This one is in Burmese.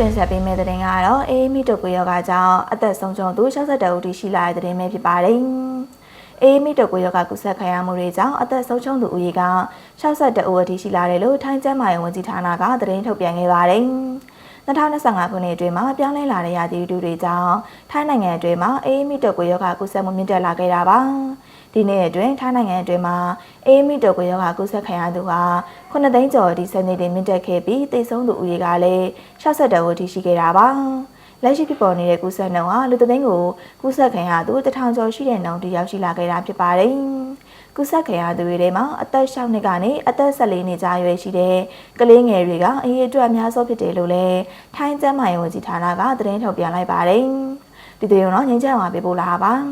တင်ဆက်ပေးမယ့်သတင်းကတော့အေးမီတုတ်ကွေယောဂကြောင့်အသက်ဆုံးရှုံးသူ62ဦးထိရှိလာတဲ့သတင်းပဲဖြစ်ပါတယ်။အေးမီတုတ်ကွေယောဂကုသခံရမှုတွေကြောင့်အသက်ဆုံးရှုံးသူဦးရေက62ဦးအထိရှိလာတယ်လို့ထိုင်းကျန်းမာရေးဝန်ကြီးဌာနကသတင်းထုတ်ပြန်ခဲ့ပါတယ်။2025ခုနှစ်အတွင်းမှာပြောင်းလဲလာတဲ့ရာသီဥတုတွေကြောင့်ထိုင်းနိုင်ငံအတွင်းမှာအေးမီတုတ်ကွေယောဂကုသမှုမြင့်တက်လာခဲ့တာပါ။ ဒီနေ့အတွင်းထိုင်းနိုင်ငံအတွင်းမှာအေးမီတုတ်ကွေယောဂကုသခံရသူဟာ9သိန်းကျော်အထိစနေတင်မြင့်တက်ခဲ့ပြီးတိတ်ဆုံးသူဦးရေကလည်း62ဦးထိရှိခဲ့တာပါ။လက်ရှိဖြစ်ပေါ်နေတဲ့ကုသနှုံဟာလူသသိန်းကိုကုသခံရသူတထောင်ကျော်ရှိတဲ့နှုံတရောက်ရှိလာခဲ့တာဖြစ်ပါတယ်။ကုသခံရသူတွေထဲမှာအသက်6နှစ်ကနေအသက်14နှစ်ကြားရွယ်ရှိတဲ့ကလေးငယ်တွေကအရေးအတွက်အများဆုံးဖြစ်တယ်လို့လည်းထိုင်းကျန်းမာရေးဝန်ကြီးဌာနကသတင်းထုတ်ပြန်လိုက်ပါတယ်။ဒီသတင်းတော့ငင်းချမ်းပါပေးပို့လာပါ။